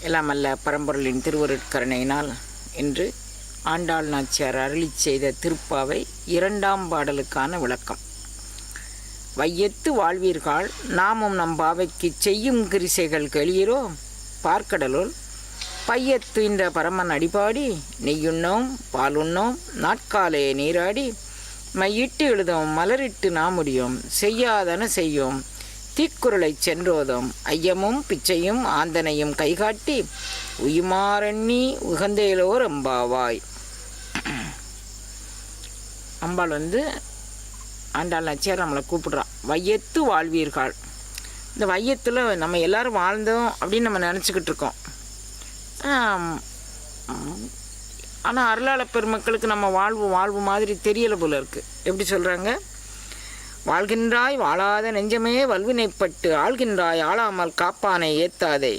எல்லாம் அல்ல பரம்பொருளின் திருவருட்கருணையினால் என்று ஆண்டாள் நாச்சியார் அருளி செய்த திருப்பாவை இரண்டாம் பாடலுக்கான விளக்கம். வையத்து வாழ்வீர்கள் நாமும் நம் பாவைக்கு செய்யும் கிரிசைகள் கெளியிறோம் பார்க்கடலுள் பையத்து இந்த பரமன் அடிபாடி நெய்யுண்ணோம் பாலுண்ணோம் நாட்காலே நீராடி மையிட்டு எழுதோம் மலரிட்டு நாமுடியும் செய்யாதன செய்யும் தீக்குறளை சென்றோதும் ஐயமும் பிச்சையும் ஆந்தனையும் கைகாட்டி உயுமாறண்ணி உகந்தேலோர் அம்பாவாய். அம்பாள் வந்து ஆண்டாள் நச்சியார் நம்மளை கூப்பிடுறான் வையத்து வாழ்வீர்கள். இந்த வையத்தில் நம்ம எல்லாரும் வாழ்ந்தோம் அப்படின்னு நம்ம நினச்சிக்கிட்டு இருக்கோம். ஆனால் அருளாள பெருமக்களுக்கு நம்ம வாழ்வு வாழ்வு மாதிரி தெரியலை போல இருக்குது எப்படி சொல்கிறாங்க வாழ்கின்றாய் வாழாத நெஞ்சமே வல்வினைப்பட்டு ஆள்கின்றாய் ஆளாமல் காப்பானை ஏத்தாதே.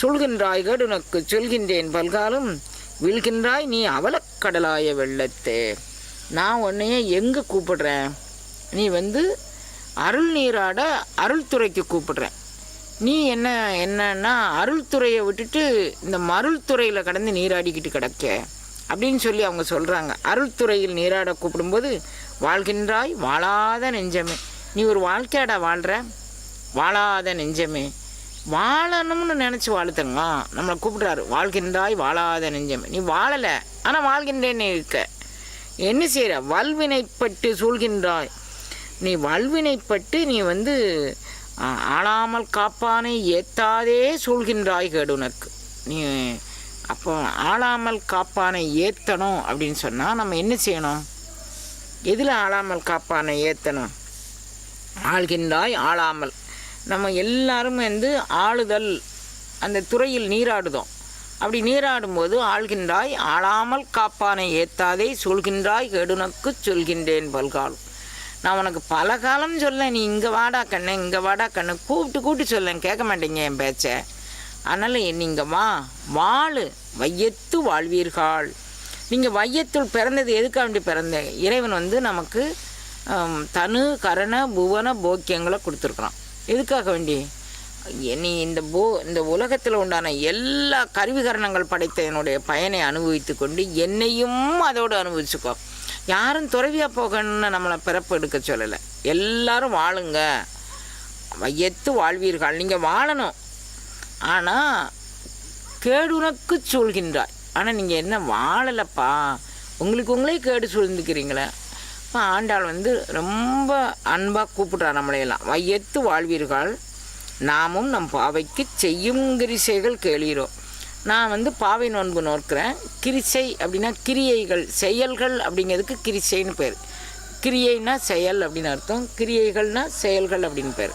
சொல்கின்றாய் கேடுனக்கு சொல்கின்றேன் பல்காலும் வீழ்கின்றாய் நீ அவலக்கடலாய வெள்ளத்தே. நான் உன்னையே எங்கே கூப்பிடுறேன்? நீ வந்து அருள் நீராட அருள்துறைக்கு கூப்பிடுறேன். நீ என்ன என்னன்னா அருள்துறையை விட்டுட்டு இந்த மருள்துறையில் கடந்து நீராடிக்கிட்டு கிடக்க. அப்படின்னு சொல்லி அவங்க சொல்கிறாங்க அருள்துறையில் நீராட கூப்பிடும்போது வாழ்கின்றாய் வாழாத நெஞ்சமே. நீ ஒரு வாழ்க்கையாடா வாழ்கிற வாழாத நெஞ்சமே. வாழணும்னு நினச்சி வாழ்த்துங்க நம்மளை கூப்பிட்றாரு. வாழ்கின்றாய் வாழாத நெஞ்சமே. நீ வாழலை ஆனால் வாழ்கின்றேன்னு இருக்க. என்ன செய்கிற வல்வினைப்பட்டு சூழ்கின்றாய். நீ வல்வினைப்பட்டு நீ வந்து ஆளாமல் காப்பானை ஏத்தாதே சூழ்கின்றாய் கேடு உனக்கு நீ அப்போ ஆளாமல் காப்பானை ஏற்றணும் அப்படின்னு சொன்னால் நம்ம என்ன செய்யணும்? எதில் ஆளாமல் காப்பானை ஏற்றணும் ஆள்கின்றாய் ஆளாமல். நம்ம எல்லாரும் வந்து ஆளுதல் அந்த துறையில் நீராடுதோம். அப்படி நீராடும்போது ஆள்கின்றாய் ஆளாமல் காப்பானை ஏத்தாதே சொல்கின்றாய் கெடுனக்கு சொல்கின்றேன் பல்காலம். நான் உனக்கு பல காலம் சொல்ல நீ இங்கே வாடா கண்ணு இங்கே வாடா கண்ணு கூப்பிட்டு கூப்பிட்டு சொல்லேன் கேட்க மாட்டேங்க என் பேச்சை. அதனால் நீங்கள் வா வாழு வையத்து வாழ்வீர்கள். நீங்கள் வையத்துள் பிறந்தது எதுக்காக வேண்டி பிறந்த? இறைவன் வந்து நமக்கு தனு கரண புவன போக்கியங்களை கொடுத்துருக்குறான். எதுக்காக வேண்டி? நீ இந்த போ இந்த உலகத்தில் உண்டான எல்லா கருவிகரணங்கள் படைத்த என்னுடைய பயனை அனுபவித்து கொண்டு என்னையும் அதோடு அனுபவிச்சுக்கோ. யாரும் துறவியாக போகணும்னு நம்மளை பிறப்பு எடுக்க சொல்லலை. எல்லாரும் வாழுங்க. வையத்து வாழ்வீர்கள். நீங்கள் வாழணும். ஆனால் கேடுனக்கு சொல்கின்றாய் ஆனால் நீங்கள் என்ன வாழலைப்பா? உங்களுக்கு உங்களே கேடு சூழ்ந்துக்கிறீங்களே? அப்ப ஆண்டாள் வந்து ரொம்ப அன்பாக கூப்பிட்றா நம்மளையெல்லாம். வையத்து வாழ்வீர்கள்? நாமும் நம் பாவைக்கு செய்யும் கிரிசைகள் கேளீரோம் நான் வந்து பாவை நோன்பு நோக்கிறேன் கிரிசை அப்படின்னா கிரியைகள் செயல்கள் அப்படிங்கிறதுக்கு கிரிசைன்னு பேர். கிரியைனா செயல் அப்படின்னு அர்த்தம். கிரியைகள்னா செயல்கள் அப்படின்னு பேர்.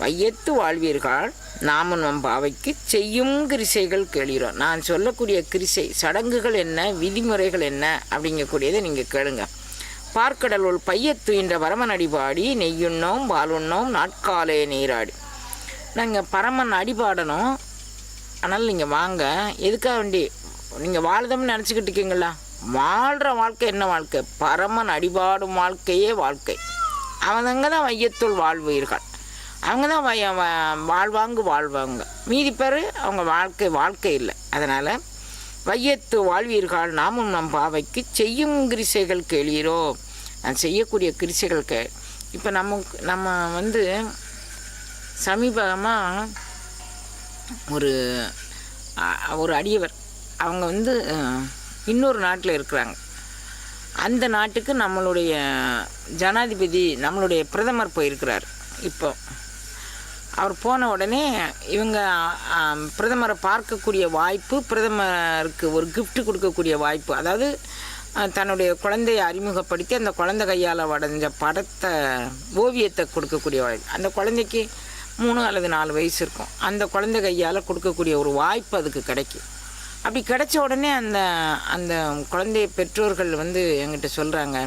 வையத்து வாழ்வீர்கள்? நாம நம் பாவைக்கு செய்யும் கிரிசைகள் கேளுகிறோம். நான் சொல்லக்கூடிய கிரிசை சடங்குகள் என்ன விதிமுறைகள் என்ன அப்படிங்கக்கூடியதை நீங்கள் கேளுங்க. பார்க்கடலுள் பையத்துயின்ற பரமன் அடிபாடி நெய்யுண்ணோம் பாலுண்ணோம் நாட்காலே நீராடி. நாங்கள் பரமன் அடிபாடணும். ஆனால் நீங்கள் வாங்க எதுக்காக வேண்டி? நீங்கள் வாழுதம்னு நினச்சிக்கிட்டு இருக்கீங்களா? வாழ்கிற வாழ்க்கை என்ன வாழ்க்கை? பரமன் அடிபாடும் வாழ்க்கையே வாழ்க்கை. அவங்க தான் வையத்துள் வாழ்வீர்கள். அவங்க தான் வய வாழ்வாங்கு வாழ்வாங்க. மீதி பேர் அவங்க வாழ்க்கை வாழ்க்கை இல்லை. அதனால் வையத்து வாழ்வீர்கள் நாமும் நம் பாவைக்கு செய்யும் கிரிசைகள் கேளீரோ. நான் செய்யக்கூடிய கிரிசைகள் கே இப்போ நமக்கு நம்ம வந்து சமீபமாக ஒரு ஒரு அடியவர். அவங்க வந்து இன்னொரு நாட்டில் இருக்கிறாங்க. அந்த நாட்டுக்கு நம்மளுடைய ஜனாதிபதி நம்மளுடைய பிரதமர் போயிருக்கிறார். இப்போ அவர் போன உடனே இவங்க பிரதமரை பார்க்கக்கூடிய வாய்ப்பு பிரதமருக்கு ஒரு கிஃப்ட் கொடுக்கக்கூடிய வாய்ப்பு அதாவது தன்னுடைய குழந்தையை அறிமுகப்படுத்தி அந்த குழந்தை கையால் வடைஞ்ச படத்தை ஓவியத்தை கொடுக்கக்கூடிய வாய்ப்பு அந்த குழந்தைக்கு மூணு அல்லது நாலு வயசு இருக்கும். அந்த குழந்தை கையால் கொடுக்கக்கூடிய ஒரு வாய்ப்பு அதுக்கு கிடைக்கும். அப்படி கிடைச்ச உடனே அந்த அந்த குழந்தைய பெற்றோர்கள் வந்து என்கிட்ட சொல்கிறாங்க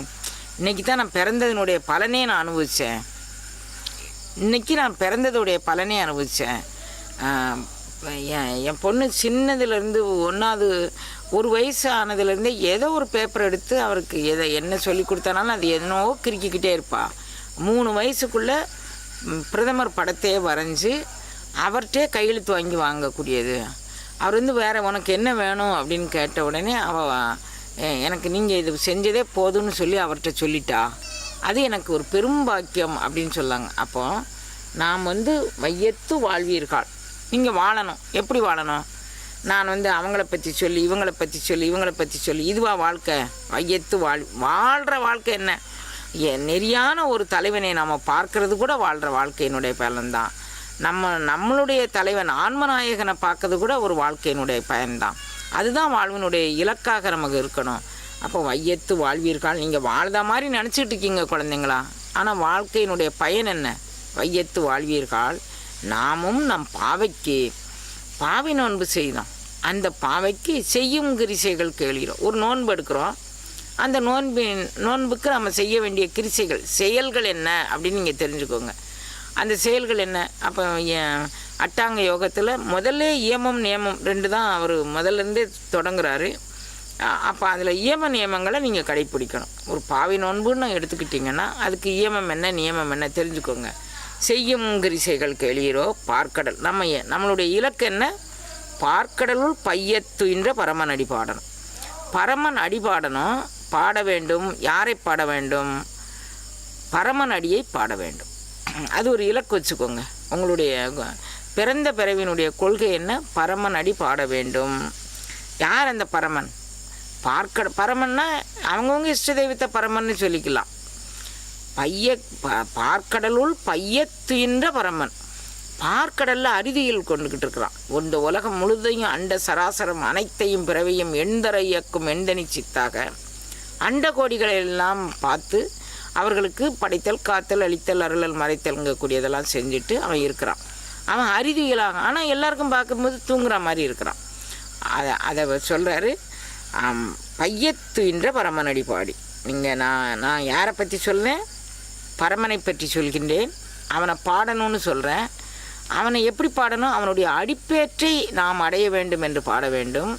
இன்னைக்கு தான் நான் பிறந்ததினுடைய பலனே நான் அனுபவித்தேன் இன்னைக்கு நான் பிறந்ததுடைய பலனே அனுபவித்தேன் என் பொண்ணு சின்னதுலேருந்து ஒன்றாவது ஒரு வயசு ஆனதுலேருந்தே ஏதோ ஒரு பேப்பர் எடுத்து அவருக்கு எதை என்ன சொல்லி கொடுத்தானாலும் அது என்னவோ கிறுக்கிக்கிட்டே இருப்பா. மூணு வயசுக்குள்ளே பிரதமர் படத்தையே வரைஞ்சி அவர்கிட்டே கையெழுத்து வாங்கி வாங்கக்கூடியது. அவர் வந்து வேறு உனக்கு என்ன வேணும்? அப்படின்னு கேட்ட உடனே அவ எனக்கு நீங்கள் இது செஞ்சதே போதும்னு சொல்லி அவர்கிட்ட சொல்லிட்டா. அது எனக்கு ஒரு பெரும் பாக்கியம் அப்படின்னு சொல்லாங்க. அப்போ நாம் வந்து வையத்து வாழ்வீர்கள். நீங்கள் வாழணும். எப்படி வாழணும்? நான் வந்து அவங்கள பற்றி சொல்லி இவங்களை பற்றி சொல்லி இவங்களை பற்றி சொல்லி இதுவா வாழ்க்கை? வையத்து வாழ் வாழ்கிற வாழ்க்கை என்ன? எ- நெறியான ஒரு தலைவனை நாம் பார்க்கறது கூட வாழ்கிற வாழ்க்கையினுடைய பலன்தான். நம்ம நம்மளுடைய தலைவன் ஆன்மநாயகனை பார்க்கறது கூட ஒரு வாழ்க்கையினுடைய பயன்தான். அதுதான் வாழ்வினுடைய இலக்காக நமக்கு இருக்கணும். அப்போ வையத்து வாழ்வீர்கள். நீங்கள் வாழ்த மாதிரி நினச்சிட்டு இருக்கீங்க குழந்தைங்களா? ஆனால் வாழ்க்கையினுடைய பயன் என்ன? வையத்து வாழ்வீர்கள். நாமும் நம் பாவைக்கு பாவை நோன்பு செய்தோம். அந்த பாவைக்கு செய்யும் கிரிசைகள் கேளுகிறோம். ஒரு நோன்பு எடுக்கிறோம். அந்த நோன்பின் நோன்புக்கு நம்ம செய்ய வேண்டிய கிரிசைகள் செயல்கள் என்ன அப்படின்னு நீங்கள் தெரிஞ்சுக்கோங்க. அந்த செயல்கள் என்ன? அப்போ அட்டாங்க யோகத்தில் முதல்ல இயமம் நியமம் ரெண்டு தான் அவர் முதல்ல இருந்தே தொடங்குறாரு. அப்போ அதில் இயம நியமங்களை நீங்கள் கடைப்பிடிக்கணும். ஒரு பாவி நோன்புன்னு எடுத்துக்கிட்டிங்கன்னா அதுக்கு இயமம் என்ன நியமம் என்ன தெரிஞ்சுக்கோங்க. செய்யும் கிரிசைகள் கேளீரோ பார்க்கடல். நம்ம ஏ- நம்மளுடைய இலக்கு என்ன? பார்க்கடலுள் பையத்துயின்ற பரமன் அடி பாடணும் பரமன் அடி பாடணும் பாட வேண்டும். யாரை பாட வேண்டும்? பரமன் அடியை பாட வேண்டும். அது ஒரு இலக்கு வச்சுக்கோங்க. உங்களுடைய பிறந்த பிறவினுடைய கொள்கை என்ன? பரமன் அடி பாட வேண்டும். யார் அந்த பரமன்? பார்க்க பரமன்னா அவங்கவுங்க இஷ்ட தெய்வத்தை பரமன்னு சொல்லிக்கலாம். பைய ப- பார்க்கடலுள் பையத்துகின்ற பரமன். பார்க்கடலில் அறுதியில் கொண்டுகிட்டு இருக்கிறான் இந்த உலகம் முழுதையும் அண்ட சராசரம் அனைத்தையும் பிறவையும் எண்தர இயக்கும் எந்தனி சித்தாக? அண்ட கோடிகளை எல்லாம் பார்த்து அவர்களுக்கு படைத்தல் காத்தல் அழித்தல் அருளல் மறைத்தல்ங்கக்கூடியதெல்லாம் செஞ்சுட்டு அவன் இருக்கிறான். அவன் அரிதிகளாக ஆனால் எல்லாருக்கும் பார்க்கும்போது தூங்குற மாதிரி இருக்கிறான். அதை அதை சொல்கிறாரு பையத்து என்ற பரமனடி பாடி நீங்கள் நான் நான் யாரை பற்றி சொல்லேன் பரமனை பற்றி சொல்கின்றேன். அவனை பாடணும்னு சொல்கிறேன் அவனை எப்படி பாடணும்? அவனுடைய அடிப்பேற்றை நாம் அடைய வேண்டும் என்று பாட வேண்டும்.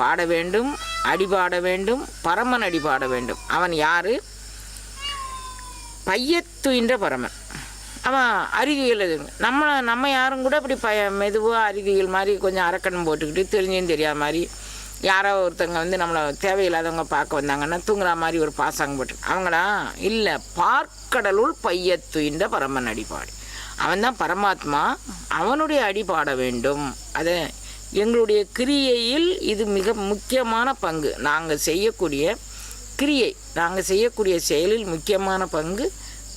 பாட வேண்டும் அடிபாட வேண்டும் பரமன் அடிபாட வேண்டும். அவன் யார்? பையத்துயின்ற பரமன். அவன் அறிவியல் நம்ம நம்ம யாரும் கூட அப்படி பய மெதுவாக அறிவியல் மாதிரி கொஞ்சம் அரக்கணம் போட்டுக்கிட்டு தெரிஞ்சும் தெரியாத மாதிரி யாரோ ஒருத்தவங்க வந்து நம்மளை தேவையில்லாதவங்க பார்க்க வந்தாங்கன்னா தூங்குற மாதிரி ஒரு பாசாங்க போட்டு அவங்களா? இல்லை பார்க்கடலுள் பையத்துயின்ற பரமன் அடிபாடு. அவன்தான் பரமாத்மா. அவனுடைய அடிபாட வேண்டும். அதை எங்களுடைய கிரியையில் இது மிக முக்கியமான பங்கு. நாங்கள் செய்யக்கூடிய கிரியை நாங்கள் செய்யக்கூடிய செயலில் முக்கியமான பங்கு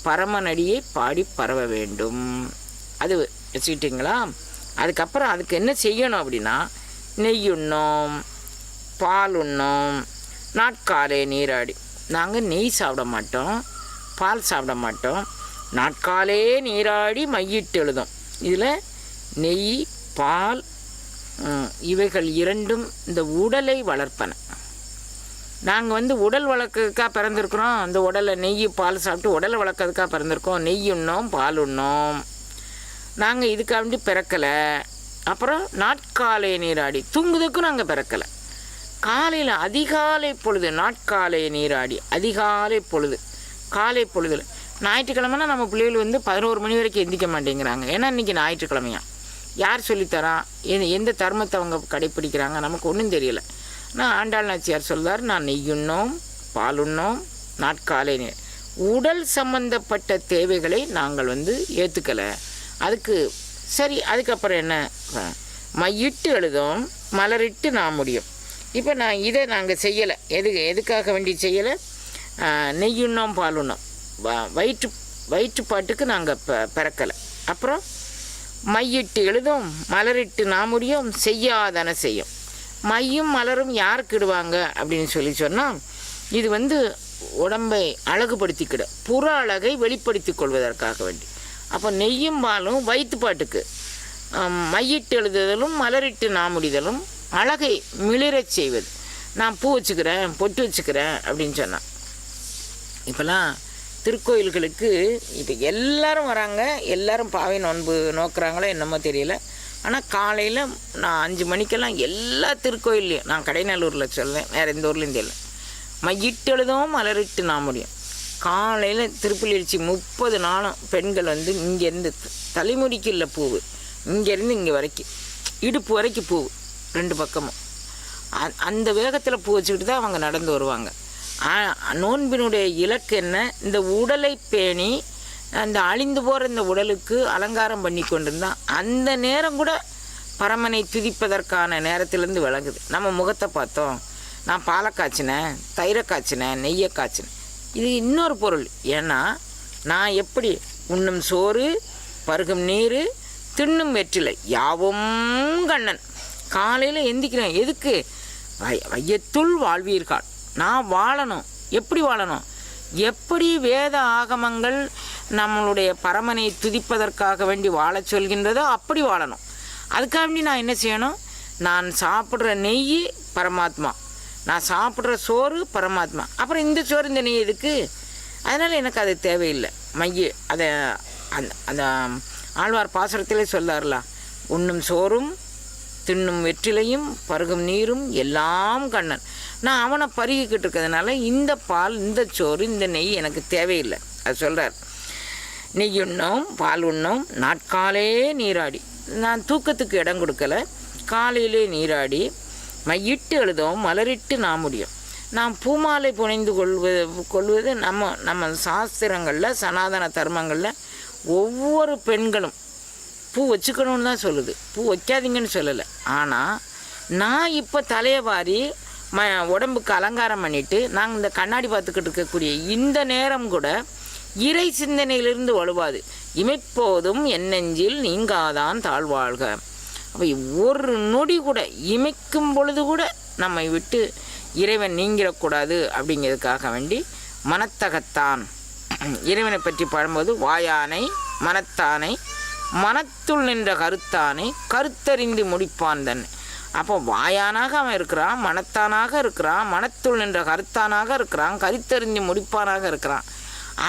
பரமநடியை பாடி பரவ வேண்டும். அது வச்சுக்கிட்டிங்களா? அதுக்கப்புறம் அதுக்கு என்ன செய்யணும் அப்படின்னா நெய்யுண்ணோம். பால் உண்ணோம். நாட்காலே நீராடி. நாங்கள் நெய் சாப்பிட மாட்டோம். பால் சாப்பிட மாட்டோம். நாட்காலே நீராடி மையிட்டு எழுதும். இதில் நெய் பால் இவைகள் இரண்டும் இந்த உடலை வளர்ப்பன. நாங்கள் வந்து உடல் வளர்க்கறதுக்காக பிறந்திருக்கிறோம். அந்த உடலை நெய் பால் சாப்பிட்டு உடலை வளர்க்கறதுக்காக பிறந்திருக்கோம். நெய் உண்ணோம் பால் உண்ணோம். நாங்கள் இதுக்காண்டி பிறக்கலை. அப்புறம் நாட்காலை நீராடி. தூங்குதுக்கும் நாங்கள் பிறக்கலை. காலையில் அதிகாலை பொழுது நாட்காலை நீராடி அதிகாலை பொழுது காலை பொழுதில் ஞாயிற்றுக்கிழமைனா நம்ம பிள்ளைகள் வந்து பதினோரு மணி வரைக்கும் எந்திக்க மாட்டேங்கிறாங்க. ஏன்னா இன்றைக்கி ஞாயிற்றுக்கிழமையா? யார் சொல்லித்தரா? எந்த எந்த தர்மத்தை அவங்க கடைப்பிடிக்கிறாங்க? நமக்கு ஒன்றும் தெரியல. நான் ஆண்டாள் நாச்சியார் சொல்றார் நான் நெய்யுண்ணோம் பாலுண்ணோம் நாட்காலை நீர். உடல் சம்பந்தப்பட்ட தேவைகளை நாங்கள் வந்து ஏற்றுக்கலை அதுக்கு சரி அதுக்கப்புறம் என்ன? மையிட்டு எழுதும் மலரிட்டு நான் முடியும். இப்போ நான் இதை நாங்கள் செய்யலை. எது எதுக்காக வேண்டி செய்யலை? நெய்யுண்ணோம் பாலுண்ணோம். வ- வயிற்று வயிற்றுப்பாட்டுக்கு நாங்கள் ப பிறக்கலை. அப்புறம் மையிட்டு எழுதும் மலரிட்டு நாமுடியும் செய்யாதன செய்யும். மையும் மலரும் யாருக்கு இடுவாங்க? அப்படின்னு சொல்லி சொன்னால் இது வந்து உடம்பை அழகுபடுத்திக்கிட புற அழகை வெளிப்படுத்திக் கொள்வதற்காக வேண்டி. அப்போ நெய்யும் பாலும் வயிற்றுப்பாட்டுக்கு. மையிட்டு எழுதுதலும் மலரிட்டு நாமுடிதலும் அழகை மிளிரச் செய்வது. நான் பூ வச்சுக்கிறேன் பொட்டு வச்சுக்கிறேன் அப்படின்னு சொன்னான். இப்போல்லாம் திருக்கோயில்களுக்கு இப்போ எல்லாரும் வராங்க. எல்லாரும் பாவை நோன்பு நோக்குறாங்களோ என்னமோ தெரியல. ஆனால் காலையில் நான் அஞ்சு மணிக்கெல்லாம் எல்லா திருக்கோயில்லையும் நான் கடைநல்லூரில் சொல்வேன் வேறு எந்த ஊர்லேயும் தெரியல. மையிட்டெழுதும் மலரிட்டு நான் முடியும். காலையில் திருப்பலியடிச்சி முப்பது நாளும் பெண்கள் வந்து இங்கேருந்து தலைமுடிக்கு இல்லை பூவு. இங்கேருந்து இங்கே வரைக்கும் இடுப்பு வரைக்கும் பூவு. ரெண்டு பக்கமும். அந்த வேகத்தில் பூ வச்சுக்கிட்டு தான் அவங்க நடந்து வருவாங்க. நோன்பினுடைய இலக்கு என்ன? இந்த உடலை பேணி அந்த அழிந்து போகிற இந்த உடலுக்கு அலங்காரம் பண்ணி கொண்டிருந்தான் அந்த நேரம் கூட பரமனை துதிப்பதற்கான நேரத்திலேருந்து விளங்குது நம்ம முகத்தை பார்த்தோம். நான் பாலை காய்ச்சினேன் தயிரை காய்ச்சினேன் நெய்யை காய்ச்சினேன். இது இன்னொரு பொருள். ஏன்னா நான் எப்படி உண்ணும் சோறு பருகும் நீர் தின்னும் வெற்றிலை. யாவும் கண்ணன். காலையில் எந்திக்கிறேன். எதுக்கு? வையத்துள் வாழ்வீர்கள். நான் வாழணும். எப்படி வாழணும்? எப்படி வேத ஆகமங்கள் நம்மளுடைய பரமனை துதிப்பதற்காக வேண்டி வாழச் சொல்கின்றதோ அப்படி வாழணும். அதுக்காக வேண்டி நான் என்ன செய்யணும்? நான் சாப்பிட்ற நெய் பரமாத்மா. நான் சாப்பிட்ற சோறு பரமாத்மா. அப்புறம் இந்த சோறு இந்த நெய் எதுக்கு? அதனால் எனக்கு அது தேவையில்லை. மைய அதை அந்த அந்த ஆழ்வார் பாசுரத்திலே சொல்லார்லாம் உண்ணும் சோறும் தின்னும் வெற்றிலையும் பருகும் நீரும் எல்லாம் கண்ணன். நான் அவனை பருகிக்கிட்டு இருக்கிறதுனால இந்த பால் இந்த சோறு இந்த நெய் எனக்கு தேவையில்லை. அது சொல்கிறார் நெய் உண்ணோம் பால் உண்ணோம் நாட்காலே நீராடி. நான் தூக்கத்துக்கு இடம் கொடுக்கல. காலையிலே நீராடி மையிட்டு எழுதவும் மலரிட்டு நான் முடியும். நான் பூமாலை புனைந்து கொள்வது கொள்வது நம்ம நம்ம சாஸ்திரங்களில் சனாதன தர்மங்களில் ஒவ்வொரு பெண்களும் பூ வச்சுக்கணும்னு தான் சொல்லுது. பூ வைக்காதீங்கன்னு சொல்லலை. ஆனால் நான் இப்போ தலையை வாரி ம உடம்புக்கு அலங்காரம் பண்ணிவிட்டு நாங்கள் இந்த கண்ணாடி பார்த்துக்கிட்டு இருக்கக்கூடிய இந்த நேரம் கூட இறை சிந்தனையிலிருந்து வலுவாது. இமைப்போதும் என்னெஞ்சில் நீங்காதான் தாழ்வாழ்க அப்போ ஒரு நொடி கூட இமைக்கும் பொழுது கூட நம்மை விட்டு இறைவன் நீங்கிடக்கூடாது அப்படிங்கிறதுக்காக வேண்டி மனத்தகத்தான். இறைவனை பற்றி பாடும்போது வாயானை மனத்தானை மனத்துள் நின்ற கருத்தானே கருத்தறிந்து முடிப்பான் தன்னை அப்போ வாயானாக அவன் இருக்கிறான் மனத்தானாக இருக்கிறான் மனத்துள் நின்ற கருத்தானாக இருக்கிறான் கருத்தறிந்து முடிப்பானாக இருக்கிறான்.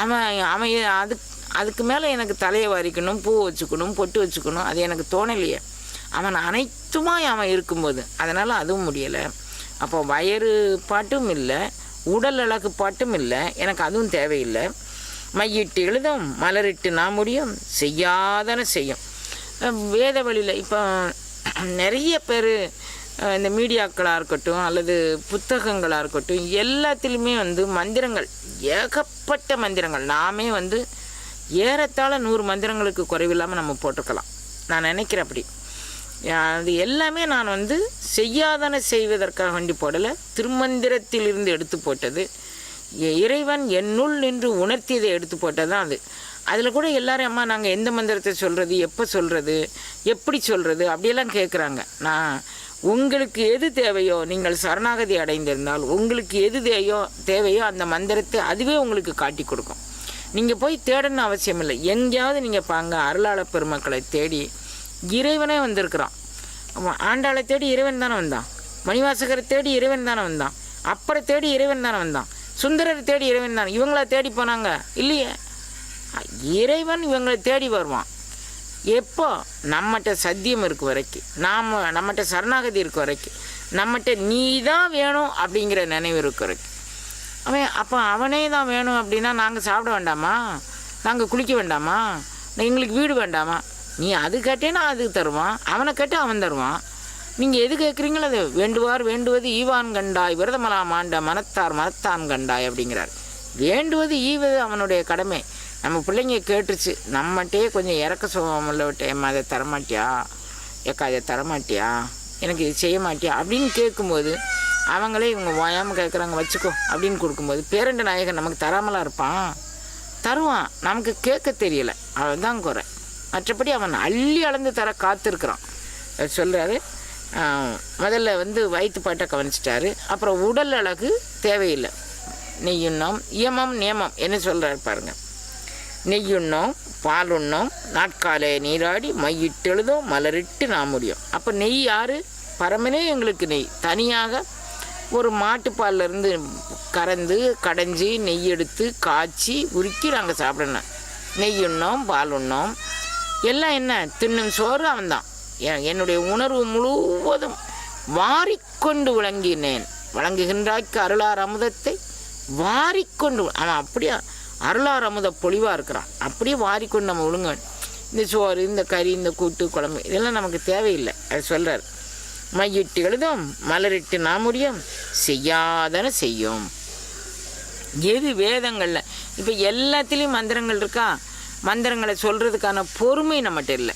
அவன் அவன் அது அதுக்கு மேலே எனக்கு தலையை வரிக்கணும் பூ வச்சுக்கணும் பொட்டு வச்சுக்கணும் அது எனக்கு தோணலையே. அவன் அனைத்துமாய் அவன் இருக்கும்போது அதனால் அதுவும் முடியலை. அப்போ வயறு பாட்டும் இல்லை உடல் அழகு பாட்டும் இல்லை எனக்கு அதுவும் தேவையில்லை. மையிட்டு எழுதும் மலரிட்டு நான் முடியும் செய்யாதன செய்யும். வேத வழியில் இப்போ நிறைய பேர் இந்த மீடியாக்களாக இருக்கட்டும் அல்லது புத்தகங்களாக இருக்கட்டும் எல்லாத்துலேயுமே வந்து மந்திரங்கள் ஏகப்பட்ட மந்திரங்கள். நாமே வந்து ஏறத்தாழ நூறு மந்திரங்களுக்கு குறைவில்லாமல் நம்ம போட்டிருக்கலாம் நான் நினைக்கிறேன் அப்படி. அது எல்லாமே நான் வந்து செய்யாதன செய்வதற்காக வேண்டி போடலை. திருமந்திரத்திலிருந்து எடுத்து போட்டது. இறைவன் என்னுள் நின்று உணர்த்தியதை எடுத்து போட்டது தான் அது. அதில் கூட எல்லாரும் அம்மா நாங்கள் எந்த மந்திரத்தை சொல்கிறது எப்போ சொல்கிறது எப்படி சொல்கிறது அப்படியெல்லாம் கேட்குறாங்க நான் உங்களுக்கு எது தேவையோ நீங்கள் சரணாகதி அடைந்திருந்தால் உங்களுக்கு எது தேவையோ தேவையோ அந்த மந்திரத்தை அதுவே உங்களுக்கு காட்டி கொடுக்கும். நீங்கள் போய் தேடணும்னு அவசியம் இல்லை. எங்கேயாவது நீங்கள் பாங்க அருளாள பெருமக்களை தேடி இறைவனே வந்திருக்கிறான். ஆண்டாளை தேடி இறைவன் தானே வந்தான். மணிவாசகரை தேடி இறைவன் தானே வந்தான். அப்புறம் தேடி இறைவன் தானே வந்தான். சுந்தரர் தேடி இறைவன் தானே. இவங்களை தேடி போனாங்க. இல்லையே? இறைவன் இவங்களை தேடி வருவான். எப்போ? நம்மகிட்ட சத்தியம் இருக்க வரைக்கும். நாம் நம்மகிட்ட சரணாகதி இருக்க வரைக்கும். நம்மகிட்ட நீ தான் வேணும் அப்படிங்கிற நினைவு இருக்க வரைக்கும். அவன் அப்போ அவனே தான் வேணும் அப்படின்னா நாங்கள் சாப்பிட வேண்டாமா? நாங்கள் குளிக்க வேண்டாமா? எங்களுக்கு வீடு வேண்டாமா? நீ அது கேட்டேன்னா அது தருவான். அவனை கேட்டு அவன் தருவான். நீங்கள் எது கேட்குறீங்களோ அது வேண்டுவார் வேண்டுவது ஈவான் கண்டாய் விரதமலாம் ஆண்ட மனத்தார் மனத்தான் கண்டாய் அப்படிங்கிறார். வேண்டுவது ஈவது அவனுடைய கடமை. நம்ம பிள்ளைங்க கேட்டுச்சு நம்மகிட்டே கொஞ்சம் இறக்க சுகமில்ல விட்டேம்மா அதை தரமாட்டியா? ஏக்கா அதை தரமாட்டியா? எனக்கு இது செய்ய மாட்டியா? அப்படின்னு கேட்கும்போது அவங்களே இவங்க ஓயாமல் கேட்குறாங்க வச்சுக்கோ அப்படின்னு கொடுக்கும்போது பேரண்ட நாயகன் நமக்கு தராமலா இருப்பான். தருவான். நமக்கு கேட்க தெரியலை. அவன் தான் குறை. மற்றபடி அவன் அள்ளி அளந்து தர காத்திருக்கிறான். சொல்கிறாரு முதல்ல வந்து வயிற்றுப்பாட்டை கவனிச்சிட்டாரு. அப்புறம் உடல் அழகு தேவையில்லை. நெய்யுண்ணோம் இயமம் நியமம் என்ன சொல்கிறாரு பாருங்க. நெய்யுண்ணோம் பால் உண்ணோம் நாட்காலே நீராடி மையிட்டெழுதும் மலரிட்டு நான் முடியும். அப்போ நெய் யார்? பரமனே எங்களுக்கு நெய். தனியாக ஒரு மாட்டுப்பால்லேருந்து கறந்து கடைஞ்சி நெய் எடுத்து காய்ச்சி உருக்கி நாங்கள் சாப்பிடணும். நெய் உண்ணோம் பால் உண்ணோம் எல்லாம் என்ன? தின்னும் சோறு அவன்தான். என்னுடைய உணர்வு முழுவதும் வாரிக்கொண்டு விளங்கினேன். வழங்குகின்றாய்க்கு அருளார் அமுதத்தை வாரிக்கொண்டு அவன் அப்படியே அருளார் அமுத பொழிவாக இருக்கிறான். அப்படியே வாரிக்கொண்டு நம்ம விழுங்க இந்த சோறு இந்த கறி இந்த கூட்டு குழம்பு இதெல்லாம் நமக்கு தேவையில்லை. அது சொல்கிறார் மையிட்டு எழுதும் மலரிட்டு நாமுடியும் செய்யாதன செய்யும். எது வேதங்களில்? இப்போ எல்லாத்துலேயும் மந்திரங்கள் இருக்கா? மந்திரங்களை சொல்கிறதுக்கான பொறுமை நம்மகிட்ட இல்லை.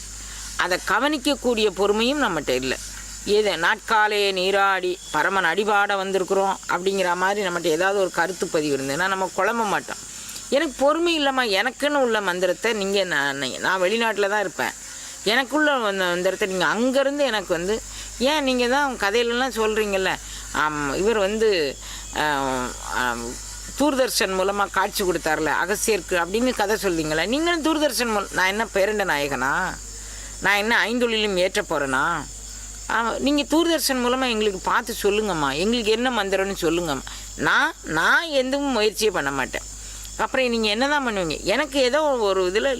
அதை கவனிக்கக்கூடிய பொறுமையும் நம்மகிட்ட இல்லை. எது நாட்காலே நீராடி பரமன் அடிபாட வந்திருக்கிறோம் அப்படிங்கிற மாதிரி நம்மகிட்ட ஏதாவது ஒரு கருத்து பதிவு இருந்ததுன்னா நம்ம குழம்ப மாட்டோம். எனக்கு பொறுமை இல்லைம்மா எனக்குன்னு உள்ள மந்திரத்தை நீங்கள் நான் நான் வெளிநாட்டில் தான் இருப்பேன். எனக்குள்ள அந்த மந்திரத்தை நீங்கள் அங்கேருந்து எனக்கு வந்து ஏன் நீங்கள் தான் கதையிலலாம் சொல்கிறீங்கல்ல இவர் வந்து தூர்தர்ஷன் மூலமாக காட்சி கொடுத்தார்ல அகசியருக்கு அப்படின்னு கதை சொல்றீங்களே நீங்களும் தூர்தர்ஷன் மூலம் நான் என்ன பேரண்ட நாயகனா? நான் என்ன ஐந்தொழிலும் ஏற்ற போகிறேன்னா நீங்கள் தூர்தர்ஷன் மூலமாக எங்களுக்கு பார்த்து சொல்லுங்கம்மா. எங்களுக்கு என்ன மந்திரம்னு சொல்லுங்கம்மா. நான் நான் எதுவும் முயற்சியே பண்ண மாட்டேன். அப்புறம் நீங்கள் என்ன தான் பண்ணுவீங்க? எனக்கு ஏதோ ஒரு இதில்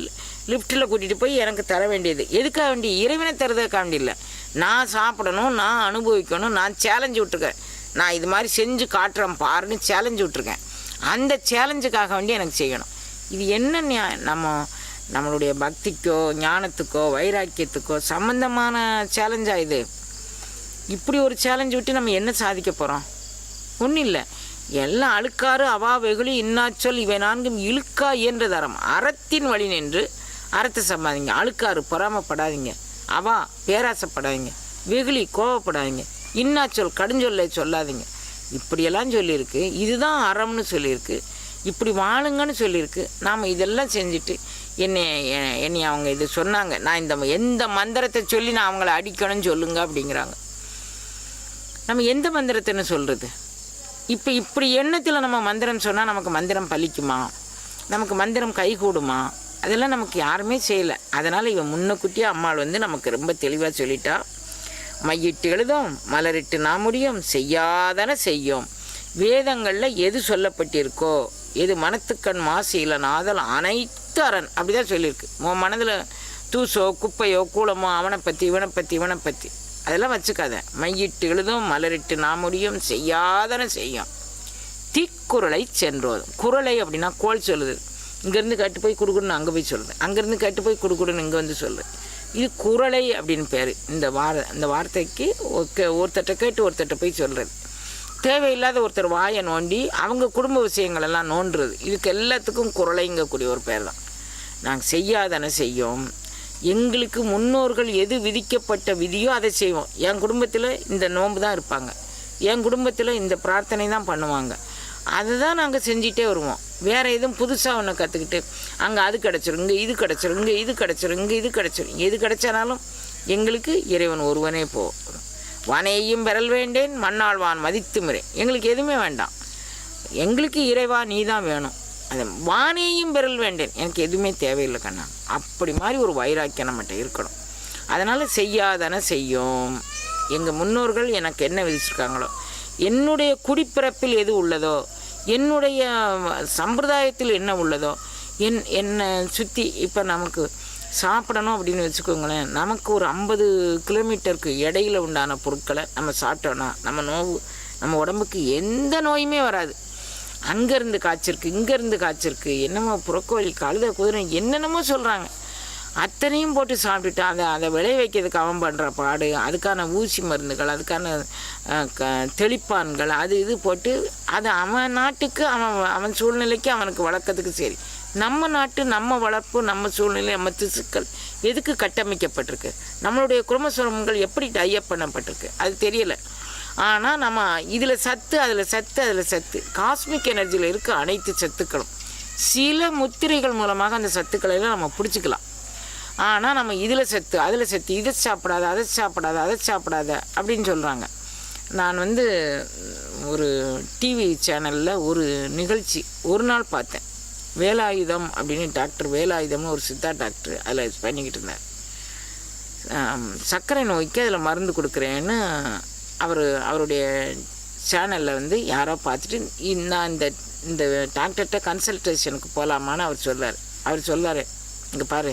லிஃப்ட்டில் கூட்டிகிட்டு போய் எனக்கு தர வேண்டியது. எதுக்காக வேண்டிய இறைவனை தரதுக்காக வேண்டி இல்லை. நான் சாப்பிடணும் நான் அனுபவிக்கணும் நான் சேலஞ்சு விட்ருக்கேன் நான் இது மாதிரி செஞ்சு காட்டுறேன் பாருன்னு சேலஞ்சு விட்ருக்கேன் அந்த சேலஞ்சுக்காக வேண்டி எனக்கு செய்யணும். இது என்ன நம்ம நம்மளுடைய பக்திக்கோ ஞானத்துக்கோ வைராக்கியத்துக்கோ சம்பந்தமான சேலஞ்சாக இது. இப்படி ஒரு சேலஞ்சு விட்டு நம்ம என்ன சாதிக்க போகிறோம் ஒன்றும் இல்லை. எல்லாம் அழுக்காறு அவா வெகுளி இன்னாச்சொல் இவை நான்கும் இழுக்கா இயன்ற தரம். அறத்தின் வழி நின்று அறத்தை சம்பாதிங்க. அழுக்காறு பொறாமப்படாதீங்க. அவா பேராசைப்படாதீங்க. வெகுளி கோவப்படாதீங்க. இன்னாச்சொல் கடுஞ்சொல்லை சொல்லாதீங்க. இப்படியெல்லாம் சொல்லியிருக்கு. இதுதான் அறம்னு சொல்லியிருக்கு. இப்படி வாழுங்கன்னு சொல்லியிருக்கு. நாம் இதெல்லாம் செஞ்சுட்டு என்னை என்னை அவங்க இது சொன்னாங்க. நான் இந்த எந்த மந்திரத்தை சொல்லி நான் அவங்கள அடிக்கணும்னு சொல்லுங்க அப்படிங்கிறாங்க. நம்ம எந்த மந்திரத்தைன்னு சொல்கிறது இப்போ இப்படி எண்ணத்தில் நம்ம மந்திரம் சொன்னால் நமக்கு மந்திரம் பலிக்குமா? நமக்கு மந்திரம் கைகூடுமா அதெல்லாம் நமக்கு யாருமே செய்யலை. அதனால் இவன் முன்னக்கூட்டியே அம்மாள் வந்து நமக்கு ரொம்ப தெளிவாக சொல்லிட்டா. மையிட்டு எழுதும் மலரிட்டு நாமுடியும் செய்யாதன செய்யும். வேதங்களில் எது சொல்லப்பட்டிருக்கோ எது மனத்துக்கண் மாசு இல்லை நாதல் அனைத்து அரண். அப்படி தான் சொல்லியிருக்கு. உன் மனதில் தூசோ குப்பையோ கூலமோ அவனை பற்றி இவனை பற்றி இவனை பற்றி அதெல்லாம் வச்சுக்காத. மையிட்டு எழுதும் மலரிட்டு நாமுடியும் செய்யாதன செய்யும். தீக்குறளை சென்றோதும் குரலை அப்படின்னா கோல் சொல்லுது. இங்கேருந்து கட்டு போய் கொடுக்கணும்னு அங்கே போய் சொல்லுது. அங்கேருந்து கட்டு போய் கொடுக்கணும்னு இங்கே வந்து சொல்லுது. இது குறளை அப்படின்னு பேர். இந்த வார இந்த வார்த்தைக்கு ஒருக்க- ஒருத்தர்ட்ட கேட்டு ஒருத்தட்ட போய் சொல்கிறது தேவையில்லாத ஒருத்தர் வாயை நோண்டி அவங்க குடும்ப விஷயங்களெல்லாம் நோண்டுறது இதுக்கு எல்லாத்துக்கும் குரலைங்கக்கூடிய ஒரு பேர் தான். நாங்கள் செய்யாதன செய்யும். எங்களுக்கு முன்னோர்கள் எது விதிக்கப்பட்ட விதியோ அதை செய்வோம். என் குடும்பத்தில் இந்த நோன்பு தான் இருப்பாங்க. என் குடும்பத்தில் இந்த பிரார்த்தனை தான் பண்ணுவாங்க. அதுதான் நாங்கள் செஞ்சிட்டே வருவோம். வேறு எதுவும் புதுசாக ஒன்று கற்றுக்கிட்டு அங்கே அது கிடச்சிரும் இங்கே இது கிடச்சிரும் இங்கே இது கிடச்சிரும் இங்கே இது கிடச்சிரும். எது கிடச்சானாலும் எங்களுக்கு இறைவன் ஒருவனே போகும் வானையையும் பெறல் வேண்டேன் மண்ணாழ்வான் மதித்து எங்களுக்கு எதுவுமே வேண்டாம். எங்களுக்கு இறைவா நீ தான் வேணும். அது வானையையும் பெறல் வேண்டேன். எனக்கு எதுவுமே தேவையில்லை கண்ணா. அப்படி மாதிரி ஒரு வைராக்கியம் நம்மகிட்ட இருக்கணும். அதனால் செய்யாதன செய்யும். எங்கள் முன்னோர்கள் எனக்கு என்ன விதிச்சிருக்காங்களோ என்னுடைய குடிப்பிறப்பில் எது உள்ளதோ என்னுடைய சம்பிரதாயத்தில் என்ன உள்ளதோ என் என்னை சுற்றி இப்போ நமக்கு சாப்பிடணும் அப்படின்னு வச்சுக்கோங்களேன். நமக்கு ஒரு ஐம்பது கிலோமீட்டருக்கு இடையில உண்டான பொருட்களை நம்ம சாப்பிட்டோன்னா நம்ம நோவு நம்ம உடம்புக்கு எந்த நோயுமே வராது. அங்கேருந்து காய்ச்சிருக்கு இங்கேருந்து காய்ச்சிருக்கு என்னமோ புறக்கோழி கழுத குதிரை என்னென்னமோ சொல்கிறாங்க அத்தனையும் போட்டு சாப்பிட்டுட்டு அதை அதை விளை வைக்கிறதுக்கு அவன் பண்ணுற பாடு அதுக்கான ஊசி மருந்துகள் அதுக்கான க தெளிப்பான்கள் அது இது போட்டு அது அவன் நாட்டுக்கு அவன் அவன் சூழ்நிலைக்கு அவனுக்கு வளர்க்கறதுக்கு சரி. நம்ம நாட்டு நம்ம வளர்ப்பு நம்ம சூழ்நிலை நம்ம திசுக்கள் எதுக்கு கட்டமைக்கப்பட்டிருக்கு? நம்மளுடைய குரோமசோரம்கள் எப்படி டையப் பண்ணப்பட்டிருக்கு? அது தெரியலை. ஆனால் நம்ம இதில் சத்து அதில் சத்து அதில் சத்து. காஸ்மிக் எனர்ஜியில் இருக்க அனைத்து சத்துக்களும். சில முத்திரைகள் மூலமாக அந்த சத்துக்களை எல்லாம் நம்ம பிடிச்சிக்கலாம். ஆனால் நம்ம இதில் சத்து அதில் சத்து இதை சாப்பிடாத அதை சாப்பிடாத அதை சாப்பிடாத அப்படின்னு சொல்கிறாங்க நான் வந்து ஒரு டிவி சேனலில் ஒரு நிகழ்ச்சி ஒரு நாள் பார்த்தேன். வேலாயுதம் அப்படின்னு டாக்டர் வேலாயுதம்னு ஒரு சித்தா டாக்டர் அதில் பண்ணிக்கிட்டு இருந்தார். சர்க்கரை நோய்க்கு அதில் மருந்து கொடுக்குறேன்னு அவர் அவருடைய சேனலில் வந்து யாரோ பார்த்துட்டு இ- நான் இந்த இந்த டாக்டர்கிட்ட கன்சல்டேஷனுக்கு போகலாமான்னு அவர் சொல்லார் அவர் சொல்லார் இங்கே பாரு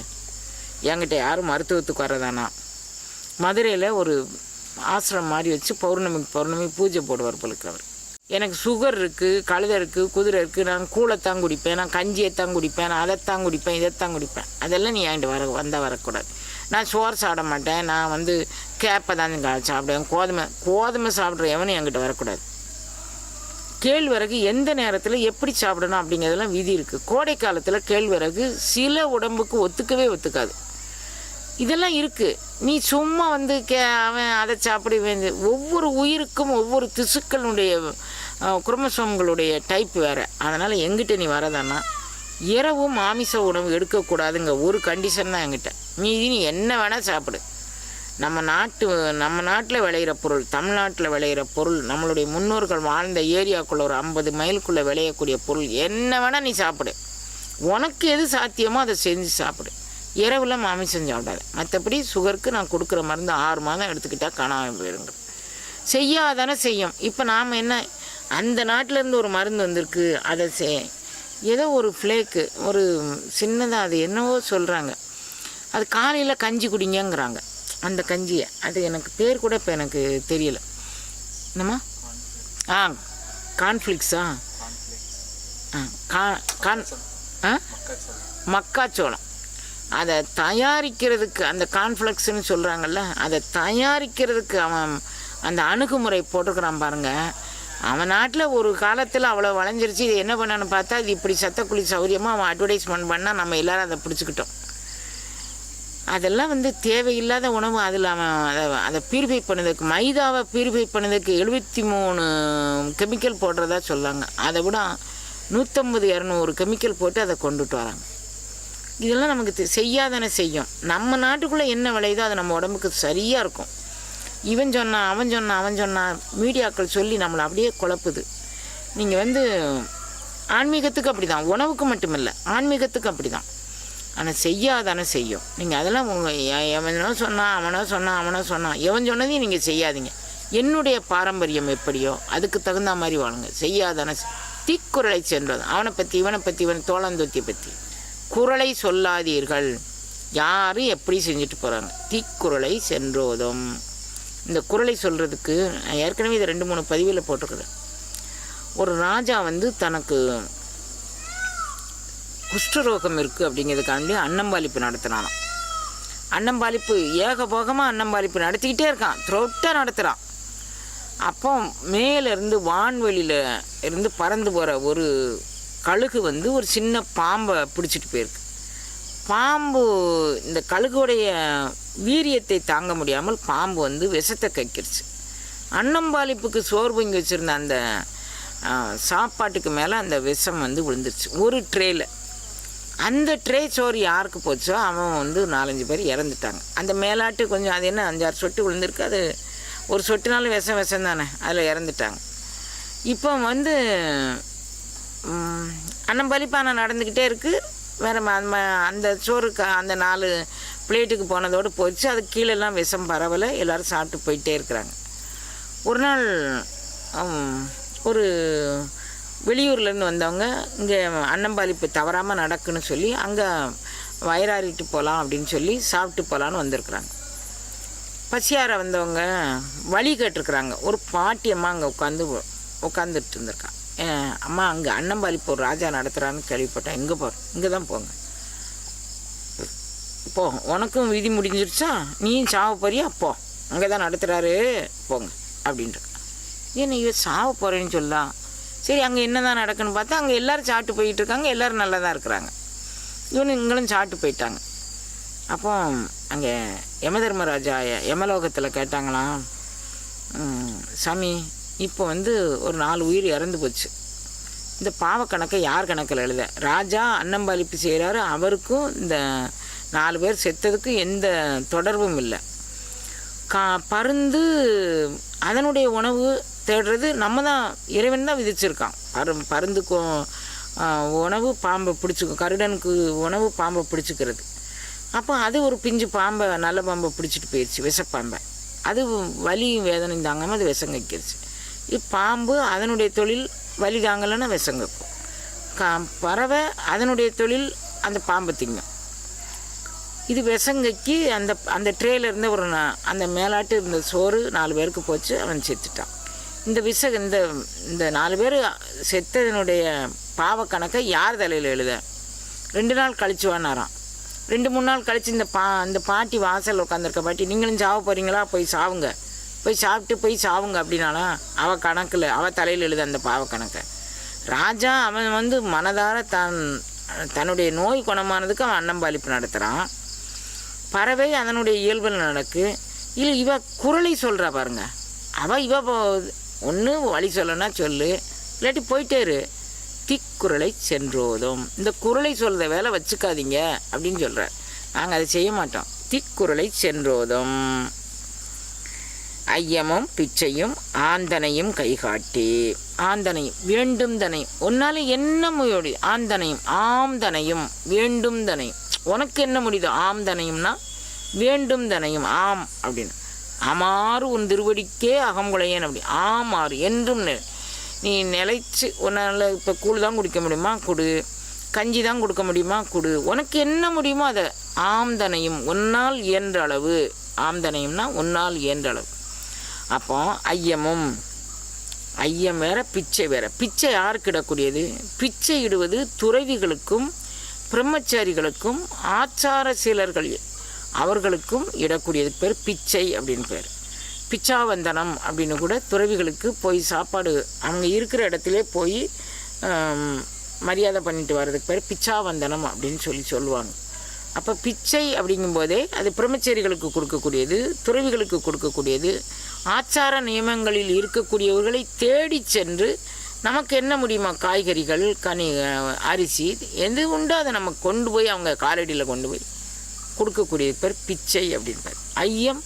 என்கிட்ட யாரும் மருத்துவத்துக்கு வரதானா மதுரையில் ஒரு ஆசிரமம் மாதிரி வச்சு பௌர்ணமிக்கு பௌர்ணமி பூஜை போடுவார் போலுக்கு அவர். எனக்கு சுகர் இருக்குது கழுதை இருக்குது குதிரை இருக்குது நான் கூழைத்தான் குடிப்பேன் நான் கஞ்சியைத்தான் குடிப்பேன் நான் அதைத்தான் குடிப்பேன் இதைத்தான் குடிப்பேன். அதெல்லாம் நீ என்கிட்ட வர வந்தால் வரக்கூடாது. நான் சோறு சாப்பிட மாட்டேன் நான் வந்து கேப்பை தான் சாப்பிடுவேன் கோதுமை கோதுமை சாப்பிட்ற எவனும் என்கிட்ட வரக்கூடாது. கேழ்வரகு எந்த நேரத்தில் எப்படி சாப்பிடணும் அப்படிங்கிறதெல்லாம் விதி இருக்குது கோடை காலத்தில் கேழ்வரகு சில உடம்புக்கு ஒத்துக்கவே ஒத்துக்காது. இதெல்லாம் இருக்குது நீ சும்மா வந்து கே அவன் அதை சாப்பிட வேண்டிய ஒவ்வொரு உயிருக்கும் ஒவ்வொரு திசுக்களுடைய குரமசோம்களுடைய டைப் வேறு. அதனால் எங்கிட்ட நீ வரதான்னா இரவும் மாமிச உணவு எடுக்கக்கூடாதுங்க. ஒரு கண்டிஷன் தான் எங்கிட்ட மீதி நீ என்ன வேணால் சாப்பிடு. நம்ம நாட்டு நம்ம நாட்டில் விளையிற பொருள் தமிழ்நாட்டில் விளையிற பொருள் நம்மளுடைய முன்னோர்கள் வாழ்ந்த ஏரியாக்குள்ளே ஒரு ஐம்பது மைலுக்குள்ளே விளையக்கூடிய பொருள் என்ன வேணால் நீ சாப்பிடு. உனக்கு எது சாத்தியமோ அதை செஞ்சு சாப்பிடு. இரவில் மாமிசம் சாப்பிடாத மற்றபடி சுகருக்கு நான் கொடுக்குற மருந்து ஆறு மாதம் எடுத்துக்கிட்டால் காணாமல் போயிருங்க. செய்யாதானே செய்யும். இப்போ நாம் என்ன அந்த நாட்டிலேருந்து ஒரு மருந்து வந்திருக்கு அதை செ ஏதோ ஒரு ஃப்ளேக்கு ஒரு சின்னதாக அது என்னவோ சொல்கிறாங்க அது காலையில் கஞ்சி குடிங்கங்கிறாங்க. அந்த கஞ்சியை. அது எனக்கு பேர் கூட இப்போ எனக்கு தெரியல. என்னம்மா? ஆ கான்ஃப்ளிக்ஸா ஆ கா கான் ஆ? மக்காச்சோளம். அதை தயாரிக்கிறதுக்கு அந்த கான்ஃப்ளெக்ஸ்னு சொல்கிறாங்கல்ல அதை தயாரிக்கிறதுக்கு அவன் அந்த அணுகுமுறை போட்டிருக்கிறான் பாருங்கள் அவன் நாட்டில் ஒரு காலத்தில் அவ்வளோ வளைஞ்சிருச்சு இது என்ன பண்ணான்னு பார்த்தா இது இப்படி சத்தக்குழி சௌரியமாக அவன் அட்வர்டைஸ்மெண்ட் பண்ணால் நம்ம எல்லாரும் அதை பிடிச்சிக்கிட்டோம். அதெல்லாம் வந்து தேவையில்லாத உணவு அதில் அவன் அதை அதை பியூரிஃபை பண்ணதுக்கு மைதாவை பியூரிஃபை பண்ணதுக்கு எழுபத்தி மூணு கெமிக்கல் போடுறதா சொல்லாங்க அதை விட நூற்றம்பது இரநூறு கெமிக்கல் போட்டு அதை கொண்டுட்டு வராங்க. இதெல்லாம் நமக்கு தெ- செய்யாதானே செய்யும். நம்ம நாட்டுக்குள்ளே என்ன விளையுதோ அது நம்ம உடம்புக்கு சரியாக இருக்கும். இவன் சொன்னான் அவன் சொன்னான் அவன் சொன்னான் மீடியாக்கள் சொல்லி நம்மளை அப்படியே குழப்புது. நீங்கள் வந்து ஆன்மீகத்துக்கு அப்படி தான் உணவுக்கு மட்டுமில்லை ஆன்மீகத்துக்கு அப்படி தான் ஆனால் செய்யாதானே செய்யும். நீங்கள் அதெல்லாம் உங்கள் எவனோ சொன்னான் அவனோ சொன்னான் அவனோ சொன்னான் எவன் சொன்னதையும் நீங்கள் செய்யாதீங்க. என்னுடைய பாரம்பரியம் எப்படியோ அதுக்கு தகுந்த மாதிரி வாழுங்க. செய்யாதானே தீக்குறளை சென்றது அவனை பற்றி இவனை பற்றி இவன் தோளந்தொத்தி பற்றி குறளை சொல்லாதீர்கள். யார் எப்படி செஞ்சுட்டு போகிறாங்க தீக்குறளை சென்றோதும். இந்த குறளை சொல்கிறதுக்கு நான் ஏற்கனவே இதை ரெண்டு மூணு பதிவில் போட்டிருக்கிறேன். ஒரு ராஜா வந்து தனக்கு குஷ்டரோகம் இருக்குது அப்படிங்கிறதுக்காண்டி அன்னம்பாலிப்பு நடத்தினானாம் அன்னம்பாலிப்பு ஏகபோகமாக அன்னம்பாலிப்பு நடத்திக்கிட்டே இருக்கான். த்ரோட்டாக நடத்துகிறான் அப்போ மேலேருந்து வான்வெளியில் இருந்து பறந்து போகிற ஒரு கழுகு வந்து ஒரு சின்ன பாம்பை பிடிச்சிட்டு போயிருக்கு. பாம்பு இந்த கழுகுடைய வீரியத்தை தாங்க முடியாமல் பாம்பு வந்து விஷத்தை கைக்கிருச்சு. அன்னம்பாலிப்புக்கு சோறு பொங்கி வச்சுருந்த அந்த சாப்பாட்டுக்கு மேலே அந்த விஷம் வந்து விழுந்துருச்சு. ஒரு ட்ரேயில் அந்த ட்ரே சோறு யாருக்கு போச்சோ அவன் வந்து நாலஞ்சு பேர் இறந்துட்டாங்க. அந்த மேலாட்டு கொஞ்சம் அது என்ன அஞ்சாறு சொட்டு விழுந்திருக்கு அது ஒரு சொட்டுனாலும் விஷம் விஷம் தானே அதில் இறந்துட்டாங்க. இப்போ வந்து ம், அன்னம்பலிப்பானை நடந்துக்கிட்டே இருக்குது வேறு அந்த சோறுக்கு அந்த நாலு பிளேட்டுக்கு போனதோடு போச்சு. அது கீழெல்லாம் விஷம் பரவலை. எல்லோரும் சாப்பிட்டு போயிட்டே இருக்கிறாங்க. ஒரு நாள் ஒரு வெளியூர்லேருந்து வந்தவங்க இங்கே அன்னம்பாலிப்பு தவறாமல் நடக்குன்னு சொல்லி அங்கே வயிறாறிட்டு போகலாம் அப்படின்னு சொல்லி சாப்பிட்டு போகலான்னு வந்திருக்குறாங்க. பசியார வந்தவங்க வழி கேட்டிருக்குறாங்க. ஒரு பாட்டியம்மா அங்கே உட்காந்து உட்காந்துட்டு இருந்திருக்கான் அம்மா அங்கே அன்னம்பாளி ஒரு ராஜா நடத்துகிறான்னு கேள்விப்பட்டேன். இங்கே போகிற இங்கே தான் போங்க. போ உனக்கும் விதி முடிஞ்சிருச்சா? நீயும் சாவ போறியா போ. அங்கே தான் நடத்துகிறாரு போங்க அப்படின்ட்டு ஏன் இவ சாவ போகிறேன்னு சொல்லலாம் சரி அங்கே என்ன தான் நடக்குன்னு பார்த்தா அங்கே எல்லோரும் சாப்பிட்டு போயிட்டு இருக்காங்க எல்லோரும் நல்லா தான் இருக்கிறாங்க. இவனு இங்களும் சாப்பிட்டு போயிட்டாங்க. அப்போ அங்கே யமதர்மராஜா யமலோகத்தில் கேட்டாங்களாம் சாமி இப்போ வந்து ஒரு நாலு உயிர் இறந்து போச்சு. இந்த பாவ கணக்கை யார் கணக்கில் எழுத? ராஜா அன்னம்பாலிப்பு செய்கிறாரு அவருக்கும் இந்த நாலு பேர் செத்ததுக்கும் எந்த தொடர்பும் இல்லை. கா பருந்து அதனுடைய உணவு தேடுறது நம்ம தான் இறைவன் தான் விதிச்சிருக்கான். பரு பருந்துக்கும் உணவு பாம்பை பிடிச்சிக்கும் கருடனுக்கு உணவு பாம்பை பிடிச்சிக்கிறது. அப்போ அது ஒரு பிஞ்சு பாம்பை நல்ல பாம்பை பிடிச்சிட்டு போயிடுச்சு விஷப்பாம்பை. அது வலி வேதனை தாங்காமல் அது விஷம் கைக்கிடுச்சு பாம்பு அதனுடைய தொழில் வலி தாங்கலைன்னா விஷம் கா பறவை அதனுடைய தொழில் அந்த பாம்பு திங்கும். இது விஷங்கக்கி அந்த அந்த ட்ரேல இருந்த ஒரு நா- அந்த மேலாட்டு இருந்த சோறு நாலு பேருக்கு போச்சு அவன் செத்துட்டான். இந்த விஷ இந்த இந்த நாலு பேர் செத்ததனுடைய பாவ கணக்கை யார் தலையில் எழுத? ரெண்டு நாள் கழிச்சு வானாராம் ரெண்டு மூணு நாள் கழித்து இந்த பா இந்த பாட்டி வாசல் உட்காந்துருக்க பாட்டி நீங்களும் சாவ போகிறீங்களா போய் சாவுங்க. போய் சாப்பிட்டு போய் சாவுங்க அப்படின்னாலாம் அவள் கணக்கில் அவள் தலையில் எழுத அந்த பாவ கணக்கை. ராஜா அவன் வந்து மனதார தான் தன்னுடைய நோய் குணமானதுக்கு அவன் அன்னம்பாலிப்பு நடத்துகிறான் பறவை அதனுடைய இயல்பில் நடக்கு. இல்லை இவ குரலை சொல்கிறா பாருங்க. அவள் இவ ஒன்று வழி சொல்லனா சொல்லு இல்லாட்டி போயிட்டே இரு. திக்குறளை சென்றோதும். இந்த குரலை சொல்கிற வேலை வச்சுக்காதீங்க அப்படின்னு சொல்கிறார் நாங்கள் அதை செய்ய மாட்டோம். திக்குறளை சென்றோதும். ஐயமும் பிச்சையும் ஆந்தனையும் கைகாட்டி. ஆந்தனையும் வேண்டும் தனையும் உன்னால் என்ன முடியும் ஆந்தனையும் ஆம்தனையும் வேண்டும் தனையும் உனக்கு என்ன முடியுது? ஆம்தனையும்னா வேண்டும் தனையும் ஆம் அப்படின்னு. அமாறு உன் திருவடிக்கே அகங்குலையன் அப்படி. ஆமாறு என்றும் நீ. நிலைச்சு உன்னால் இப்போ கூழ் தான் குடிக்க முடியுமா? கொடு. கஞ்சி தான் கொடுக்க முடியுமா? கொடு. உனக்கு என்ன முடியுமோ அதை ஆம்தனையும் உன்னால் இயன்ற அளவு. ஆம்தனையும்னா உன்னால் இயன்ற அளவு. அப்போ ஐயமும் ஐயம் வேற பிச்சை வேற. பிச்சை யாருக்கு இடக்கூடியது? பிச்சை இடுவது துறவிகளுக்கும் பிரம்மச்சாரிகளுக்கும் ஆச்சார சீலர்கள் அவர்களுக்கும் இடக்கூடியது பேர் பிச்சை அப்படின்னு பேர். பிச்சாவந்தனம் அப்படின்னு கூட துறவிகளுக்கு போய் சாப்பாடு அவங்க இருக்கிற இடத்துல போய் மரியாதை பண்ணிட்டு வர்றதுக்கு பேர் பிச்சாவந்தனம் அப்படின்னு சொல்லி சொல்லுவாங்க. அப்போ பிச்சை அப்படிங்கும்போதே அது பிரம்மச்சேரிகளுக்கு கொடுக்கக்கூடியது துறவிகளுக்கு கொடுக்கக்கூடியது ஆச்சார நியமங்களில் இருக்கக்கூடியவர்களை தேடி சென்று நமக்கு என்ன முடியுமா? காய்கறிகள் கனி அரிசி எது உண்டோ அதை நம்ம கொண்டு போய் அவங்க காலடியில் கொண்டு போய் கொடுக்கக்கூடிய பேர் பிச்சை அப்படின்னு பேர். ஐயம்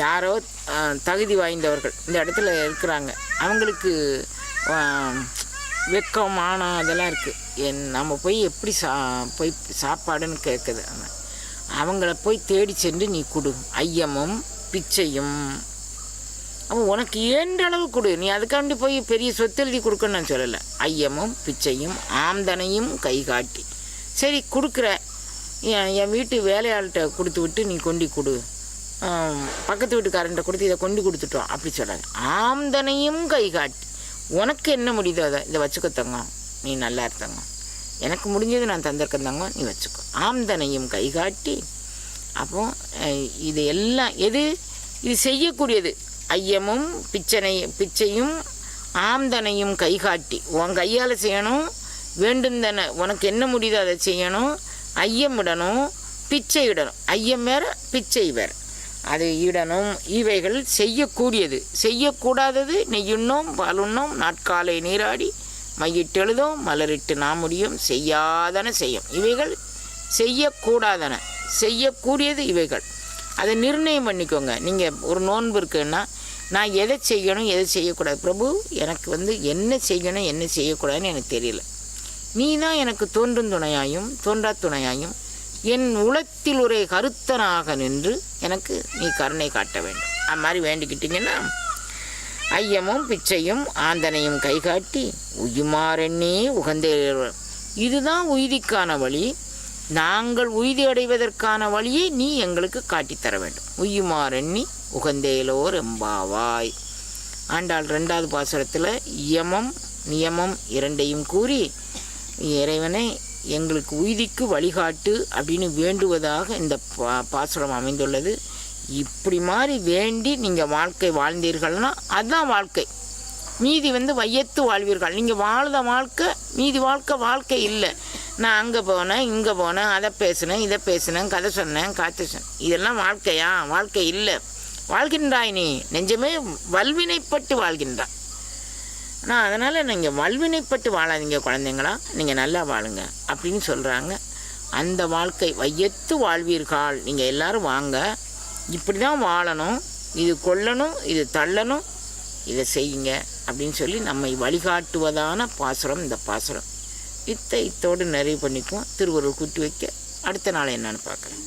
யாரோ தகுதி வாய்ந்தவர்கள் இந்த இடத்துல இருக்கிறாங்க. அவங்களுக்கு ஆஹ், வெக்கம் மானம் அதெல்லாம் இருக்குது என் நம்ம போய் எப்படி சா போய் சாப்பாடுன்னு கேட்குது அவங்கள போய் தேடி சென்று நீ கொடு. ஐயமும் பிச்சையும். அப்போ உனக்கு ஏன்ற அளவு கொடு. நீ அதுக்காண்டி போய் பெரிய சொத்து எழுதி கொடுக்கணும்னு நான் சொல்லலை. ஐயமும் பிச்சையும் ஆம்தனையும் கை காட்டி சரி கொடுக்குற. என் என் வீட்டு வேலையாள்கிட்ட கொடுத்து விட்டு நீ கொண்டு கொடு. பக்கத்து வீட்டுக்காரன்ட்ட கொடுத்து இதை கொண்டு கொடுத்துட்டோம். அப்படி சொல்கிறாங்க ஆம்தனையும் கை காட்டி உனக்கு என்ன முடியுதோ அதை இதை வச்சுக்கோ தங்கம். நீ நல்லா இருத்தங்க எனக்கு முடிஞ்சது நான் தந்திருக்கேன் தங்கம் நீ வச்சுக்கோ. ஆம்தனையும் கை காட்டி அப்போ இது எல்லாம் எது? இது செய்யக்கூடியது. ஐயமும் பிச்சனை பிச்சையும் ஆம்தனையும் கை காட்டி உன் கையால் செய்யணும் வேண்டும் தானே உனக்கு என்ன முடியுதோ அதை செய்யணும் ஐயம் இடணும் பிச்சை இடணும். ஐயம் வேற பிச்சை வேறு. அது இடணும். இவைகள் செய்யக்கூடியது. செய்யக்கூடாதது நெய்யுண்ணோம் பாலுண்ணோம் நாட்காலை நீராடி மையிட்டெழுதோம் மலரிட்டு நாம் முடியும் செய்யாதன செய்யும். இவைகள் செய்யக்கூடாதன. செய்யக்கூடியது இவைகள். அதை நிர்ணயம் பண்ணிக்கோங்க. நீங்கள் ஒரு நோன்பு இருக்குன்னா நான் எதை செய்யணும் எதை செய்யக்கூடாது? பிரபு எனக்கு வந்து என்ன செய்யணும் என்ன செய்யக்கூடாதுன்னு எனக்கு தெரியல. நீ தான் எனக்கு தோன்றும் துணையாயும் தோன்றா துணையாயும் என் உளத்தில் ஒரே கருத்தனாக நின்று எனக்கு நீ கருணை காட்ட வேண்டும். அது மாதிரி வேண்டிக்கிட்டீங்கன்னா ஐயமும் பிச்சையும் ஆந்தனையும் கை காட்டி உயுமாறெண்ணே உகந்தே இதுதான் உயிரிக்கான வழி. நாங்கள் உய்தி அடைவதற்கான வழியை நீ எங்களுக்கு காட்டித்தர வேண்டும். உய்யுமாறெண்ணி உகந்தேலோர் எம்பாவாய். ஆண்டாள் ரெண்டாவது பாசுரத்தில் யமம் நியமம் இரண்டையும் கூறி இறைவனை எங்களுக்கு உய்திக்கு வழிகாட்டு அப்படின்னு வேண்டுவதாக இந்த பா பாசுரம் அமைந்துள்ளது. இப்படி மாதிரி வேண்டி நீங்கள் வாழ்க்கை வாழ்ந்தீர்கள்னா அதுதான் வாழ்க்கை. மீதி வந்து வையத்து வாழ்வீர்கள். நீங்கள் வாழ்ந்த வாழ்க்கை மீதி வாழ்க்கை வாழ்க்கை இல்லை. நான் அங்கே போனேன் இங்கே போனேன் அதை பேசினேன் இதை பேசினேன் கதை சொன்னேன் காத்து சொன்னேன் இதெல்லாம் வாழ்க்கையா? வாழ்க்கை இல்லை. வாழ்கின்றாய் நீ. நெஞ்சமே வல்வினைப்பட்டு வாழ்கின்றாய். ஆனால் அதனால் நீங்கள் வல்வினைப்பட்டு வாழாதீங்க குழந்தைங்களா. நீங்கள் நல்லா வாழுங்க அப்படின்னு சொல்கிறாங்க அந்த வாழ்க்கை வையத்து வாழ்வீர்கள். நீங்கள் எல்லாரும் வாங்க. இப்படி தான் வாழணும். இது கொல்லணும் இது தள்ளணும் இதை செய்யுங்க அப்படின்னு சொல்லி நம்மை வழிகாட்டுவதான பாசுரம் இந்த பாசுரம். இத்தை இத்தோடு நிறைவு பண்ணிக்குவோம். திருவருள் கூட்டி வைக்க அடுத்த நாள் என்னன்னு பார்க்குறேன்.